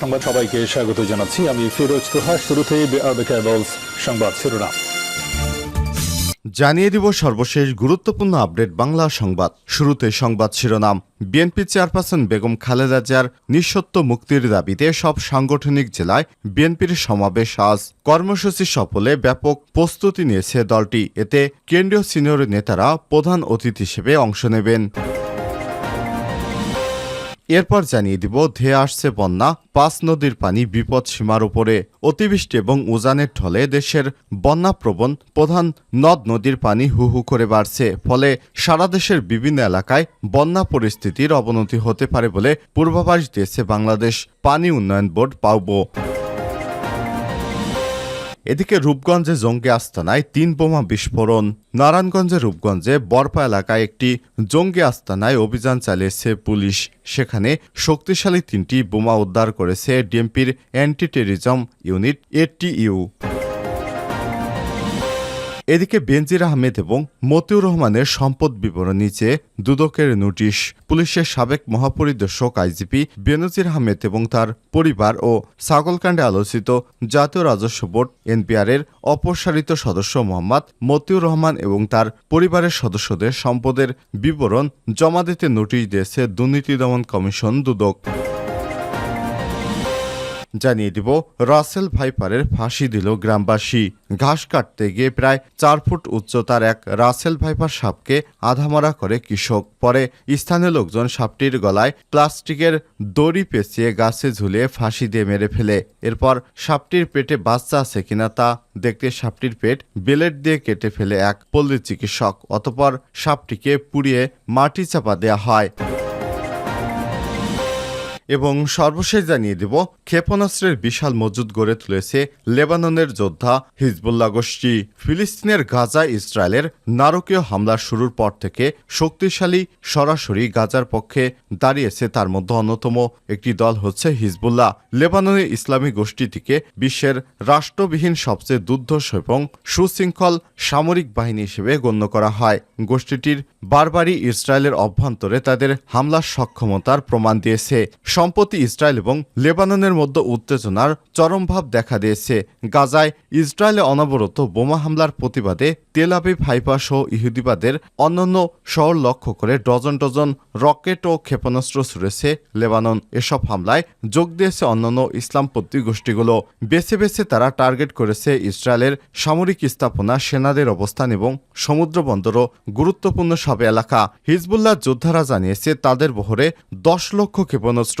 সংবাদ সবাইকে স্বাগত জানাচ্ছি। আমি ফিরোজ তোহা শুরুতেই সংবাদ শিরোনাম। জানিয়ে দিব সর্বশেষ গুরুত্বপূর্ণ আপডেট বাংলা সংবাদ। শুরুতে সংবাদ শিরোনাম। বিএনপি চেয়ারপারসন বেগম খালেদা জিয়ার নিঃসত্ব মুক্তির দাবিতে সব সাংগঠনিক জেলায় বিএনপির সমাবেশ আজ। কর্মসূচি সফলে ব্যাপক প্রস্তুতি নিয়েছে দলটি। এতে কেন্দ্রীয় সিনিয়র নেতারা প্রধান অতিথি হিসেবে অংশ নেবেন। এরপর জানিয়ে দিব, ধেয়ে আসছে বন্যা, পাঁচ নদীর পানি বিপদ সীমার উপরে। অতিবৃষ্টি এবং উজানের ঢলে দেশের বন্যাপ্রবণ, প্রধান নদ নদীর পানি হু হু করে বাড়ছে। ফলে সারা দেশের বিভিন্ন এলাকায় বন্যা পরিস্থিতির অবনতি হতে পারে বলে পূর্বাভাস দিয়েছে বাংলাদেশ পানি উন্নয়ন বোর্ড পাউবো এদিকে রূপগঞ্জে জঙ্গি আস্তানায় তিন বোমা বিস্ফোরণ। নারায়ণগঞ্জের রূপগঞ্জে বরপা এলাকায় একটি জঙ্গি আস্তানায় অভিযান চালিয়েছে পুলিশ। সেখানে শক্তিশালী তিনটি বোমা উদ্ধার করেছে ডিএমপির অ্যান্টি টেরিজম ইউনিট এটিইউ। এদিকে বেনজির আহমেদ এবং মতিউর রহমানের সম্পদ বিবরণী চেয়ে দুদকের নোটিশ, পুলিশের সাবেক মহাপরিদর্শক আইজিপি বেনজির আহমেদ এবং তার পরিবার ও ছাগলকাণ্ডে আলোচিত জাতীয় রাজস্ব বোর্ড এনপিআরের অপসারিত সদস্য মোহাম্মদ মতিউর রহমান এবং তার পরিবারের সদস্যদের সম্পদের বিবরণ জমা দিতে নোটিশ দিয়েছে দুর্নীতি দমন কমিশন দুদক। জানিয়ে দিব, রাসেল ভাইপারের ফাঁসি দিল গ্রামবাসী। ঘাস কাটতে গিয়ে প্রায় চার ফুট উচ্চতার এক রাসেল ভাইপার সাপকে আধামরা করে কৃষক। পরে স্থানীয় লোকজন সাপটির গলায় প্লাস্টিকের দড়ি পেঁচিয়ে গাছে ঝুলিয়ে ফাঁসি দিয়ে মেরে ফেলে। এরপর সাপটির পেটে বাচ্চা আছে কিনা তা দেখতে সাপটির পেট বেলেট দিয়ে কেটে ফেলে এক পল্লী চিকিৎসক। অতপর সাপটিকে পুড়িয়ে মাটি চাপা দেওয়া হয়। এবং সর্বশেষ জানিয়ে দেব, ক্ষেপণাস্ত্রের বিশাল মজুদ গড়ে তুলেছে লেবাননের যোদ্ধা হিজবুল্লাহ গোষ্ঠী। ফিলিস্তিনের গাজা ইসরায়েলের নারকীয় হামলা শুরুর পর থেকে শক্তিশালী সরাসরি গাজার পক্ষে দাঁড়িয়েছে তার মধ্যে অন্যতম একটি দল হচ্ছে হিজবুল্লাহ। লেবাননের ইসলামী গোষ্ঠীটিকে বিশ্বের রাষ্ট্রবিহীন সবচেয়ে দুর্ধর্ষ এবং সুশৃঙ্খল সামরিক বাহিনী হিসেবে গণ্য করা হয়। গোষ্ঠীটির বারবারই ইসরায়েলের অভ্যন্তরে তাদের হামলার সক্ষমতার প্রমাণ দিয়েছে। সম্প্রতি ইসরায়েল এবং লেবাননের মধ্যে উত্তেজনার চরম ভাব দেখা দিয়েছে। গাজায় ইসরায়েলে অনবরত বোমা হামলার প্রতিবাদে তেল আবিব, হাইফা সহ ইহুদিবাদের অন্যান্য শহর লক্ষ্য করে ডজন ডজন রকেট ও ক্ষেপণাস্ত্র ছুড়েছে লেবানন। এসব হামলায় যোগ দিয়েছে অন্যান্য ইসলামপন্থী গোষ্ঠীগুলো। বেছে বেছে তারা টার্গেট করেছে ইসরায়েলের সামরিক স্থাপনা, সেনাদের অবস্থান এবং সমুদ্র বন্দরও গুরুত্বপূর্ণ সব এলাকা। হিজবুল্লাহ যোদ্ধারা জানিয়েছে, তাদের বহরে দশ লক্ষ ক্ষেপণাস্ত্র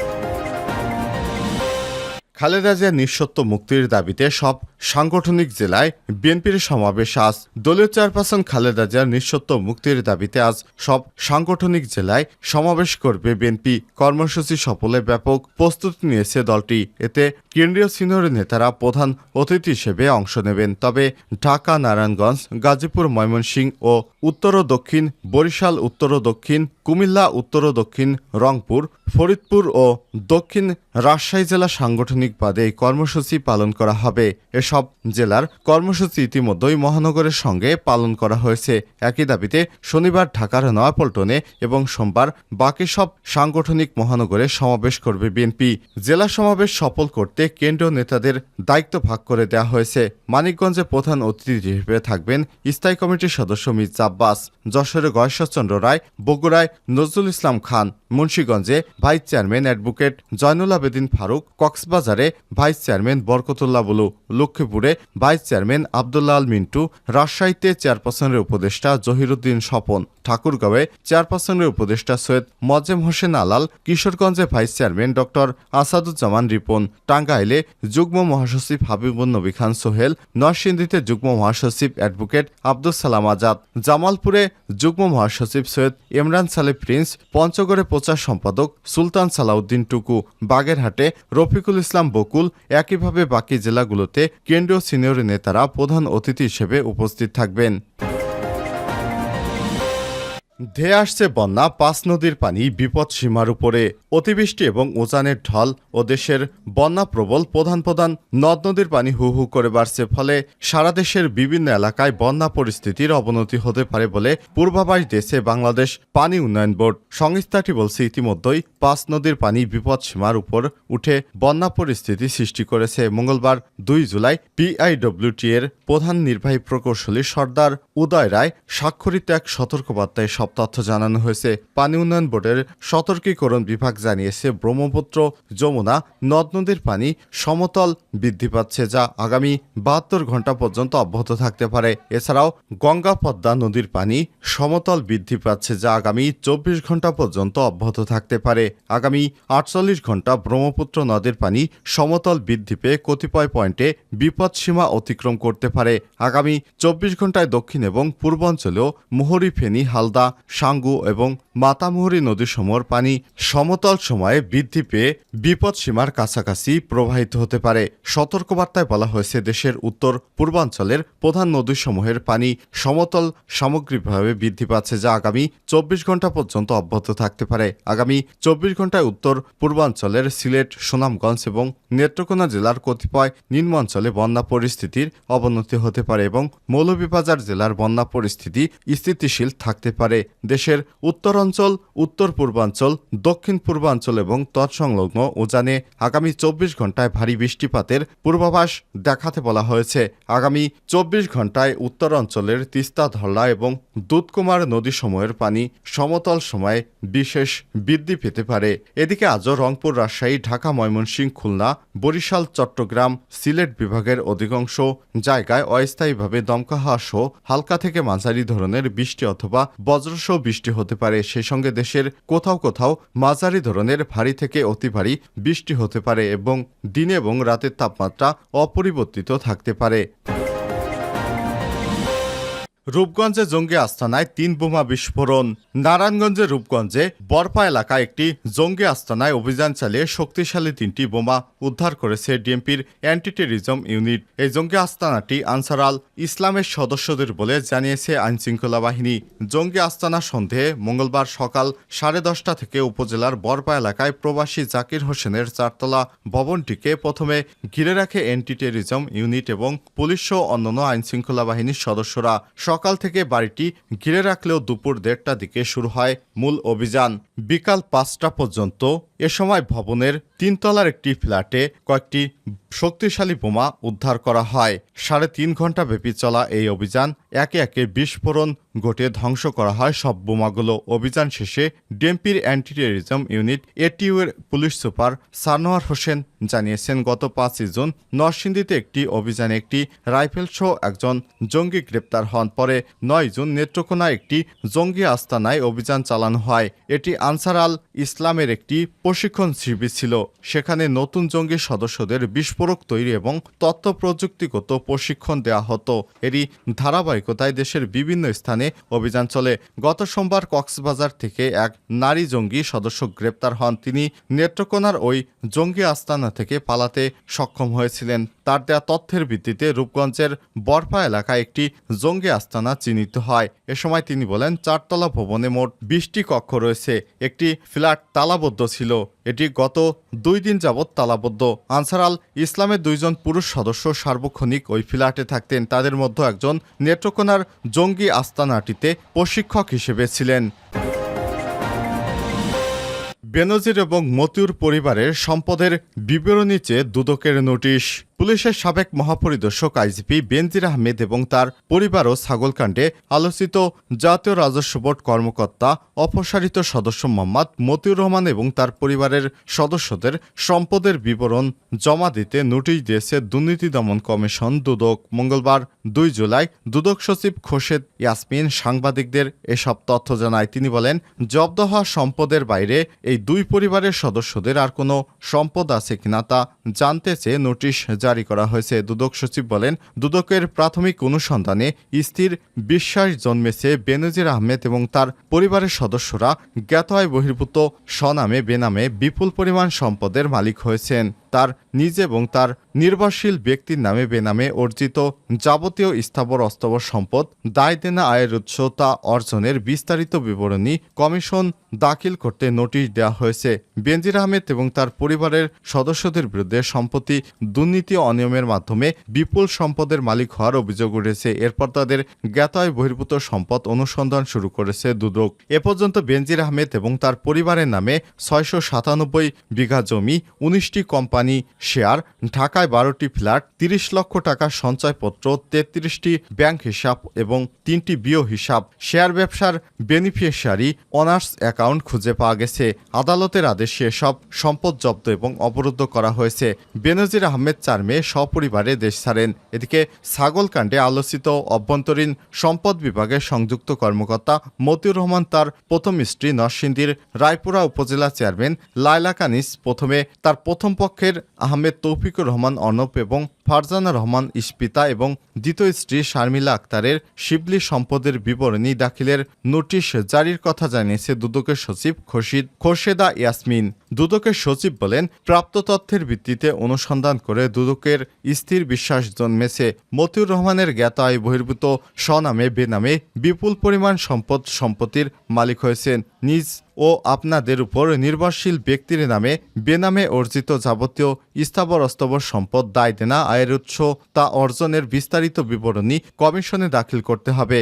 খালেদা জিয়ার নিঃসত্ব মুক্তির দাবিতে সব সাংগঠনিক জেলায় বিএনপির সমাবেশ আজ। দলীয় চেয়ারপারসন খালেদা জিয়ার নিঃসত্ব মুক্তির দাবিতে আজ সব সাংগঠনিক জেলায় সমাবেশ করবে বিএনপি। কর্মসূচি সফলে ব্যাপক প্রস্তুতি নিয়েছে দলটি। এতে কেন্দ্রীয় সিনিয়র নেতারা প্রধান অতিথি হিসেবে অংশ নেবেন। তবে ঢাকা, নারায়ণগঞ্জ, গাজীপুর, ময়মনসিংহ ও উত্তর ও দক্ষিণ, বরিশাল, উত্তর ও দক্ষিণ, কুমিল্লা, উত্তর ও দক্ষিণ, রংপুর, ফরিদপুর ও দক্ষিণ রাজশাহী জেলা সাংগঠনিকভাবে এই কর্মসূচি পালন করা হবে। এসব জেলার কর্মসূচি ইতিমধ্যেই মহানগরের সঙ্গে পালন করা হয়েছে। একই দাবিতে শনিবার ঢাকার নয়াপল্টনে এবং সোমবার বাকি সব সাংগঠনিক মহানগরে সমাবেশ করবে বিএনপি। জেলা সমাবেশ সফল করতে কেন্দ্রীয় নেতাদের দায়িত্ব ভাগ করে দেওয়া হয়েছে। মানিকগঞ্জে প্রধান অতিথি হিসেবে থাকবেন স্থায়ী কমিটির সদস্য মির্জা আব্বাস, যশোরে গয়েশ্বরচন্দ্র রায়, বগুড়ায় Nazrul Islam Khan, মুন্সীগঞ্জে vice chairman advocate Joynul Abedin Faruk, কক্সবাজারে ভাইস চেয়ারম্যান বরকতুল্লাহ বুলু লক্ষ্মী লক্ষ্মীপুরে ভাইস চেয়ারম্যান আবদুল্লাহ আল মিন্টু, রাজশাহীতে চেয়ারপারসনের উপদেষ্টা জহিরুদ্দিন স্বপন, ঠাকুরগাঁওয়ে চেয়ারপারসনের উপদেষ্টা Syed Mozem Hossain Alal, কিশোরগঞ্জে vice chairman doctor Asaduzzaman Ripon, টাঙ্গাইলে যুগ্ম মহাসচিব হাবিবুন নবী খান সোহেল, নরসিংদীতে যুগ্ম মহাসচিব অ্যাডভোকেট আব্দুল সালাম আজাদ, জামালপুরে যুগ্ম মহাসচিব সৈয়দ ইমরান সালে প্রিন্স, পঞ্চগড়ে প্রচার সম্পাদক সুলতান সালাউদ্দিন টুকু, বাগেরহাটে রফিকুল ইসলাম বকুল, একইভাবে বাকি জেলাগুলোতে কেন্দ্রীয় সিনিয়র নেতারা প্রধান অতিথি হিসেবে উপস্থিত থাকবেন। ধেয়ে আসছে বন্যা, পাঁচ নদীর পানি, বিপদ সীমার উপরে। অতিবৃষ্টি এবং উজানের ঢল ও দেশের বন্যা প্রবল, প্রধান প্রধান নদ নদীর পানি হু হু করে বাড়ছে, ফলে সারা দেশের বিভিন্ন এলাকায় বন্যা পরিস্থিতির অবনতি হতে পারে বলে পূর্বাভাস দিয়েছে বাংলাদেশ পানি উন্নয়ন বোর্ড। সংস্থাটি বলছে, ইতিমধ্যেই পাঁচ নদীর পানি বিপদ সীমার উপর উঠে বন্যা পরিস্থিতি সৃষ্টি করেছে। মঙ্গলবার দুই জুলাই পিআইডব্লিউটি এর প্রধান নির্বাহী প্রকৌশলী সর্দার উদয় রায় স্বাক্ষরিত এক সতর্কবার্তায় সব তথ্য জানানো হয়েছে। পানি উন্নয়ন বোর্ডের সতর্কীকরণ বিভাগ জানিয়েছে, ব্রহ্মপুত্র যমুনা নদ নদীর পানি সমতল বৃদ্ধি পাচ্ছে যা আগামী বাহাত্তর ঘণ্টা পর্যন্ত অব্যাহত থাকতে পারে। এছাড়াও গঙ্গা পদ্মা নদীর পানি সমতল বৃদ্ধি পাচ্ছে যা আগামী চব্বিশ ঘণ্টা পর্যন্ত অব্যাহত থাকতে পারে। আগামী আটচল্লিশ ঘণ্টা ব্রহ্মপুত্র নদের পানি সমতল বৃদ্ধি পেয়ে কতিপয় পয়েন্টে বিপদসীমা অতিক্রম করতে পারে। আগামী চব্বিশ ঘন্টায় দক্ষিণ এবং পূর্বাঞ্চলেও মুহুরী ফেনী, হালদা সাঙ্গু এবং মাতামুহুরী নদীসমূহর পানি সমতল সময়ে বৃদ্ধি পেয়ে বিপদসীমার কাছাকাছি প্রবাহিত হতে পারে। সতর্কবার্তায় বলা হয়েছে, দেশের উত্তর পূর্বাঞ্চলের প্রধান নদীসমূহের পানি সমতল সামগ্রিকভাবে বৃদ্ধি পাচ্ছে, যা আগামী চব্বিশ ঘণ্টা পর্যন্ত অব্যাহত থাকতে পারে। আগামী চব্বিশ ঘন্টায় উত্তর পূর্বাঞ্চলের সিলেট, সুনামগঞ্জ এবং নেত্রকোনা জেলার কতিপয় নিম্নাঞ্চলে বন্যা পরিস্থিতির অবনতি হতে পারে এবং মৌলভীবাজার জেলার বন্যা পরিস্থিতি স্থিতিশীল থাকতে পারে। দেশের উত্তরাঞ্চল উত্তর পূর্বাঞ্চল দক্ষিণ পূর্বাঞ্চল এবং তৎসংলগ্ন উজানে আগামী চব্বিশ ঘন্টায় ভারী বৃষ্টিপাতের পূর্বাভাস দেখাতে বলা হয়েছে। আগামী চব্বিশ ঘন্টায় উত্তরাঞ্চলের তিস্তা ধরলা এবং দুধকুমার নদীসমূহের পানি সমতল সময়ে বিশেষ বৃদ্ধি পেতে পারে। এদিকে আজও রংপুর, রাজশাহী, ঢাকা, ময়মনসিংহ, খুলনা, বরিশাল, চট্টগ্রাম, সিলেট বিভাগের অধিকাংশ জায়গায় অস্থায়ীভাবে দমকা সহ হালকা থেকে মাঝারি ধরনের বৃষ্টি অথবা বজ্রসহ বৃষ্টি হতে পারে। সেই সঙ্গে দেশের কোথাও কোথাও মাঝারি ধরনের ভারী থেকে অতি ভারী বৃষ্টি হতে পারে এবং দিনে এবং রাতের তাপমাত্রা অপরিবর্তিত থাকতে পারে। রূপগঞ্জে জঙ্গি আস্তানায় তিন বোমা বিস্ফোরণ। নারায়ণগঞ্জের রূপগঞ্জে বরপা এলাকায় একটি জঙ্গি আস্তানায় অভিযান চালিয়ে শক্তিশালী তিনটি বোমা উদ্ধার করেছে ডিএমপির অ্যান্টি টেরিজম ইউনিট। এই জঙ্গি আস্তানাটি আনসার আল ইসলামের সদস্যদের বলে জানিয়েছে আইনশৃঙ্খলা বাহিনী। জঙ্গি আস্তানা সন্দেহে মঙ্গলবার সকাল সাড়ে দশটা থেকে উপজেলার বরপা এলাকায় প্রবাসী জাকির হোসেনের চারতলা ভবনটিকে প্রথমে ঘিরে রাখে অ্যান্টি টেরিজম ইউনিট এবং পুলিশ সহ অন্যান্য আইনশৃঙ্খলা বাহিনীর সদস্যরা। সকাল থেকে বাড়িটি ঘিরে রাখলেও দুপুর দেড়টা দিকে শুরু হয় মূল অভিযান। বিকাল পাঁচটা পর্যন্ত এ সময় ভবনের তিনতলার একটি ফ্ল্যাটে কয়েকটি শক্তিশালী বোমা উদ্ধার করা হয়। সাড়ে তিন ঘণ্টা ব্যাপী চলা এই অভিযান একে একে বিস্ফোরণ ঘটে ধ্বংস করা হয় সব বোমাগুলো। অভিযান শেষে ডিএমপির অ্যান্টি টেরিজম ইউনিট এটিইউ এর পুলিশ সুপার সানোয়ার হোসেন জানিয়েছেন, গত পাঁচই জুন নরসিংদীতে একটি অভিযানে একটি রাইফেল সহ একজন জঙ্গি গ্রেপ্তার হন। পরে নয় জুন নেত্রকোনা একটি জঙ্গি আস্তানায় অভিযান চালানো হয়। এটি আনসার আল ইসলামের একটি প্রশিক্ষণ শিবির ছিল। সেখানে নতুন জঙ্গি সদস্যদের বিস্ফোরক তৈরি এবং তথ্য প্রযুক্তিগত প্রশিক্ষণ দেওয়া হতো। এরই ধারাবাহিকতায় দেশের বিভিন্ন স্থানে অভিযান চলে। গত সোমবার কক্সবাজার থেকে এক নারী জঙ্গি সদস্য গ্রেপ্তার হন। তিনি নেত্রকোনার ওই জঙ্গি আস্তানা থেকে পালাতে সক্ষম হয়েছিলেন। তার দেওয়া তথ্যের ভিত্তিতে রূপগঞ্জের বরফা এলাকায় একটি জঙ্গি আস্তানা চিহ্নিত হয়। এ সময় তিনি বলেন, চারতলা ভবনে মোট বিশটি কক্ষ রয়েছে। একটি ফ্ল্যাট তালাবদ্ধ ছিল। এটি গত দুই দিন যাবৎ তালাবদ্ধ। আনসার আল ইসলামের দুইজন পুরুষ সদস্য সার্বক্ষণিক ওই ফ্ল্যাটে থাকতেন। তাদের মধ্যে একজন নেত্রকোনার জঙ্গি আস্তানাটিতে প্রশিক্ষক হিসেবে ছিলেন। বেনজির এবং মতিউর পরিবারের সম্পদের বিবরণী চেয়ে দুদকের নোটিশ। পুলিশের সাবেক মহাপরিদর্শক আইজিপি বেনজির আহমেদ এবং তার পরিবার পরিবারও ছাগলকাণ্ডে আলোচিত জাতীয় রাজস্ব বোর্ড কর্মকর্তা, অপসারিত সদস্য মোহাম্মদ মতিউর রহমান এবং তার পরিবারের সদস্যদের সম্পদের বিবরণ জমা দিতে নোটিশ দিয়েছে দুর্নীতি দমন কমিশন দুদক। মঙ্গলবার দুই জুলাই দুদক সচিব খোরশেদ ইয়াসমিন সাংবাদিকদের এসব তথ্য জানায়। তিনি বলেন, জব্দ হওয়া সম্পদের বাইরে এই দুই পরিবারের সদস্যদের আর কোনো সম্পদ আছে কিনা তা জানতে চেয়ে নোটিশ জারি করা হয়েছে, দুদক সচিব বলেন, দুদকের প্রাথমিক অনুসন্ধানে স্থির বিশ্বাস জন্মেছে বেনজির আহমেদ এবং তার পরিবারের সদস্যরা জ্ঞাত আয় বহির্ভূত স্বনামে, বেনামে বিপুল পরিমাণ সম্পদের মালিক হয়েছেন। তার নিজ এবং তার নির্ভরশীল ব্যক্তির নামে বেনামে অর্জিত যাবতীয় স্থাবর অস্থাবর সম্পদ দায় দেনা আয়ের উৎস তা অর্জনের বিস্তারিত বিবরণী কমিশন দাখিল করতে নোটিশ দেওয়া হয়েছে। বেনজির আহমেদ এবং তার পরিবারের সদস্যদের বিরুদ্ধে সম্পত্তি দুর্নীতি অনিয়মের মাধ্যমে বিপুল সম্পদের মালিক হওয়ার অভিযোগ উঠেছে। এরপর তাদের জ্ঞাতায় বহির্ভূত সম্পদ অনুসন্ধান শুরু করেছে দুদক। এ পর্যন্ত বেনজির আহমেদ এবং তার পরিবারের নামে ছয়শো সাতানব্বই বিঘা জমি, উনিশটি কোম্পানি শেয়ার, ঢাকায় বারোটি ফ্ল্যাট, তিরিশ লক্ষ টাকা সঞ্চয়পত্র, তেত্রিশটি ব্যাংক হিসাব এবং তিনটি বিও হিসাব। শেয়ার ব্যবসার বেনিফিশিয়ারি, অনার্স অ্যাকাউন্ট খুঁজে পাওয়া গেছে। আদালতের আদেশে সব সম্পদ জব্দ এবং অবরুদ্ধ করা হয়েছে। বেনজির আহমেদ চার মেয়ে সপরিবারে দেশ ছাড়েন। এদিকে ছাগলকাণ্ডে আলোচিত অভ্যন্তরীণ সম্পদ বিভাগের সংযুক্ত কর্মকর্তা মতিউর রহমান তার প্রথম স্ত্রী নরসিংদীর রায়পুরা উপজেলা চেয়ারম্যান লায়লা কানিস প্রথমে তার প্রথম পক্ষের আহমেদ তৌফিকুর রহমান অর্ণব এবং ফারজানা রহমান ইস্পিতা এবং দ্বিতীয় স্ত্রী শারমিলা আক্তারের শিবলি সম্পদের বিবরণী দাখিলের নোটিশ জারির কথা জানিয়েছে দুদকের সচিব খোরশিদ, খোরশেদা ইয়াসমিন। দুদকের সচিব বলেন, প্রাপ্ত তথ্যের ভিত্তিতে অনুসন্ধান করে দুদকের স্থির বিশ্বাস জন্মেছে। মতিউর রহমানের জ্ঞাত আয় বহির্ভূত স্বনামে, বেনামে বিপুল পরিমাণ সম্পদ সম্পত্তির মালিক হয়েছেন। নিজ ও আপনাদের উপর নির্ভরশীল ব্যক্তির নামে বেনামে অর্জিত যাবতীয় স্থাবর অস্থাবর সম্পদ দায় দেনা আয়ের উৎস তা অর্জনের বিস্তারিত বিবরণী কমিশনে দাখিল করতে হবে।